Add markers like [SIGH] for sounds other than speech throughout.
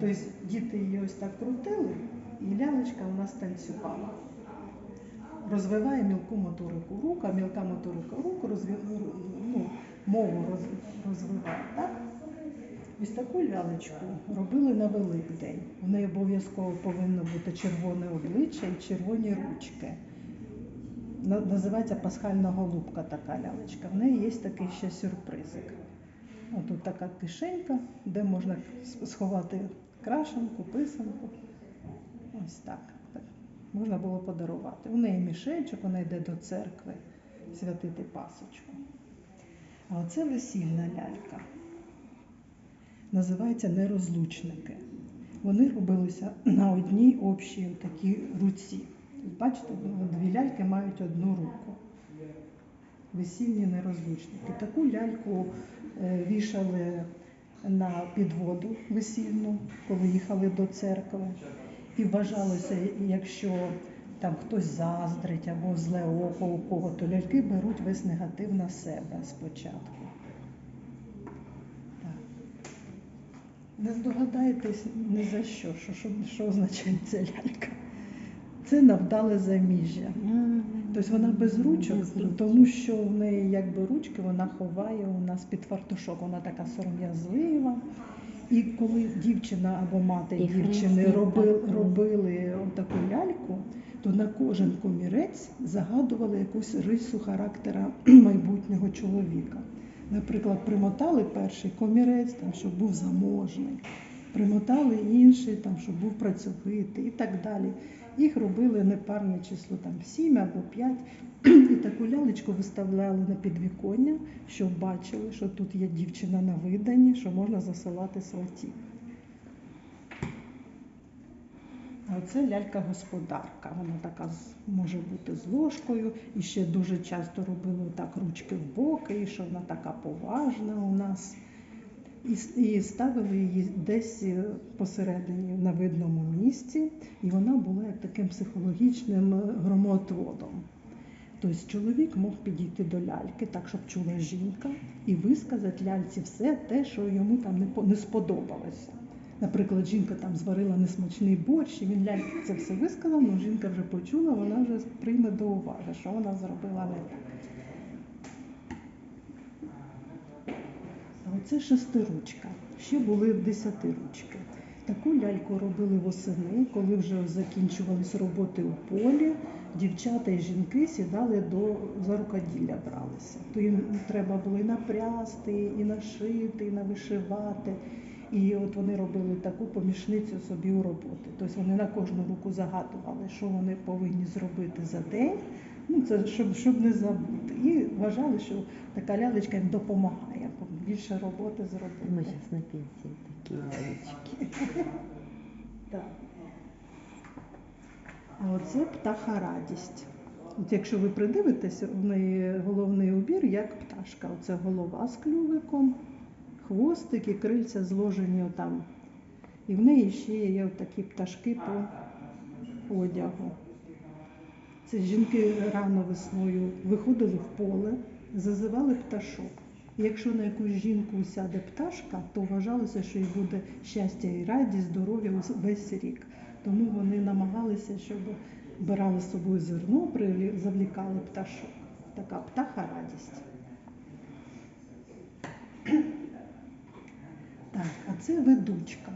Тобто діти її ось так крутили, і лялечка у нас танцювала. Розвиває мілку моторику рук, а мілка моторика рук розві... ну, мову роз- розвиває. Так? Ось таку лялечку робили на Великдень. У неї обов'язково повинно бути червоне обличчя і червоні ручки. Називається пасхальна голубка така лялечка. В неї є такий ще сюрпризик. О, тут така кишенька, де можна сховати крашенку, писанку. Ось так. Можна було подарувати. У неї мішечок, вона йде до церкви святити пасочку. А оце весільна лялька. Називається нерозлучники. Вони робилися на одній общій такій руці. Бачите, дві ляльки мають одну руку. Весільні нерозлучники. Таку ляльку е, вішали на підводу весільну, коли їхали до церкви. І вважалося, якщо там хтось заздрить або зле око у кого, то ляльки беруть весь негатив на себе спочатку. Так. Не здогадаєтесь ні за що, що, що, що означає ця лялька. Це навдале заміжжя. Тобто вона без ручок, Без ручок. тому що в неї якби ручки вона ховає у нас під фартушок. Вона така сором'язлива. І коли дівчина або мати І дівчини робили, робили таку ляльку, то на кожен комірець загадували якусь рису характера [CLEARS THROAT] майбутнього чоловіка. Наприклад, примотали перший комірець, там, щоб був заможний, примотали інший, там, щоб був працьовитий і так далі. Їх робили непарне число там 7 або 5. І таку лялечку виставляли на підвіконня, щоб бачили, що тут є дівчина на виданні, що можна засилати сватів. А оце лялька-господарка. Вона така може бути з ложкою. І ще дуже часто робили так ручки в боки, і що вона така поважна у нас. І, ставили її десь е, посередині на видному місці, і вона була як таким психологічним е, громотводом. Тобто чоловік мог підійти до ляльки, так, щоб чула жінка, і висказати ляльці все те, що йому там не, сподобалося. Наприклад, жінка там зварила несмачний борщ, і він ляльці це все висказав, але жінка вже почула, вона вже прийме до уваги, що вона зробила не так. А оце шестиручка. Ще були десятиручки. Таку ляльку робили восени, коли вже закінчувались роботи у полі. Дівчата і жінки сідали до за рукоділля бралися. То їм треба було і напрясти, і нашити, і навишивати. І от вони робили таку помічницю собі у роботи. Тобто вони на кожну руку загадували, що вони повинні зробити за день. Ну, це щоб, щоб не забути. І вважали, що така лялечка їм допомагає більше роботи зробити. Ми зараз на пенсії такі лялечки. [LAUGHS] Так. А оце птаха радість. От якщо ви придивитеся, в неї головний убір як пташка. Оце голова з клювиком, хвостик і крильця зложені отам. І в неї ще є такі пташки по одягу. Це жінки рано весною виходили в поле, зазивали пташок. Якщо на якусь жінку сяде пташка, то вважалося, що їй буде щастя і радість, здоров'я весь рік. Тому вони намагалися, щоб брали з собою зерно, завлікали пташок. Така птаха радість. [CLEARS THROAT] Так, а це ведучка.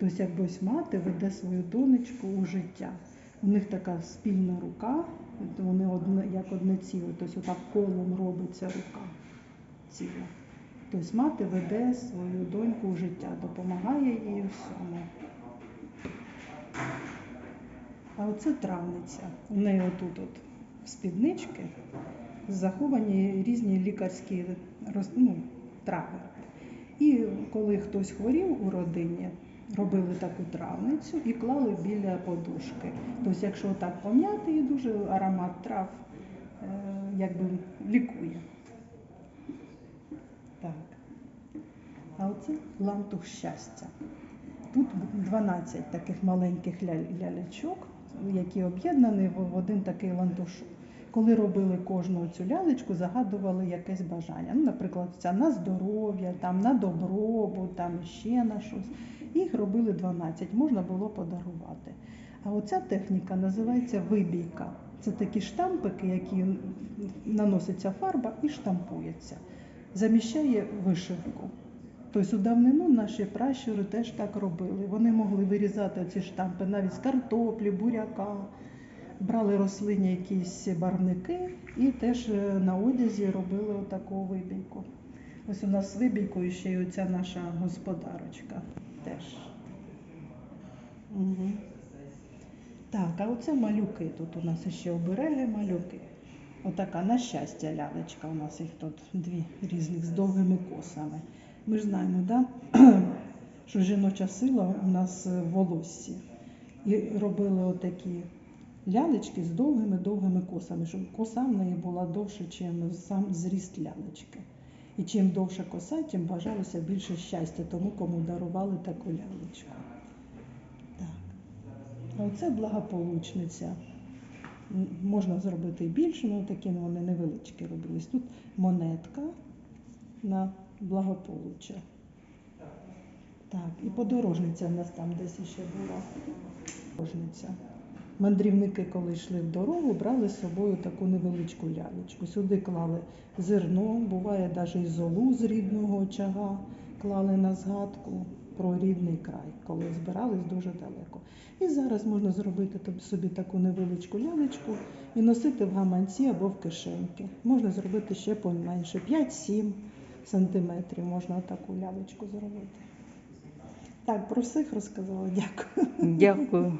Тобто, ось мати веде свою донечку у життя. У них така спільна рука, то вони одне, як одне ціле, тобто отак колом робиться рука ціла. Тобто мати веде свою доньку у життя, допомагає їй всьому. А оце травниця. У неї отут от спіднички заховані різні лікарські ну, трави. І коли хтось хворів у родині, робили таку травницю і клали біля подушки. Тобто, якщо так пом'яти, її дуже аромат трав е, якби лікує. Так. А оце лантух щастя. Тут 12 таких маленьких ля- лялячок, які об'єднані в один такий лантушок. Коли робили кожну цю лялечку, загадували якесь бажання. Ну, наприклад, ця на здоров'я, там, на добробут, там ще на щось. І робили 12, можна було подарувати. А оця техніка називається вибійка. Це такі штампики, які наноситься фарба і штампується. Заміщає вишивку. Тобто у давнину наші пращури теж так робили. Вони могли вирізати ці штампи навіть з картоплі, буряка, брали рослинні якісь барвники і теж е, на одязі робили отаку вибійку. Ось у нас вибійкою ще й оця наша господарочка теж. Угу. Так, а оце малюки. Тут у нас ще обереги малюки. Отака, на щастя, лялечка. У нас їх тут дві різних з довгими косами. Ми ж знаємо, да? [CLEARS THROAT] що жіноча сила у нас в волоссі. І робили отакі лялечки з довгими-довгими косами, щоб коса в неї була довше, ніж сам зріст лялечки. І чим довша коса, тим бажалося більше щастя тому, кому дарували таку лялечку. Так. А оце благополучниця. Можна зробити і більше, але такі ну, вони невеличкі робились. Тут монетка на благополуччя. Так, і подорожниця в нас там десь ще була. Подорожниця. Мандрівники, коли йшли в дорогу, брали з собою таку невеличку лялечку. Сюди клали зерно, буває навіть і золу з рідного очага клали на згадку про рідний край, коли збирались дуже далеко. І зараз можна зробити собі таку невеличку лялечку і носити в гаманці або в кишеньки. Можна зробити ще поменше, 5-7 сантиметрів можна таку лялечку зробити. Так, про всіх розказала. Дякую. Дякую.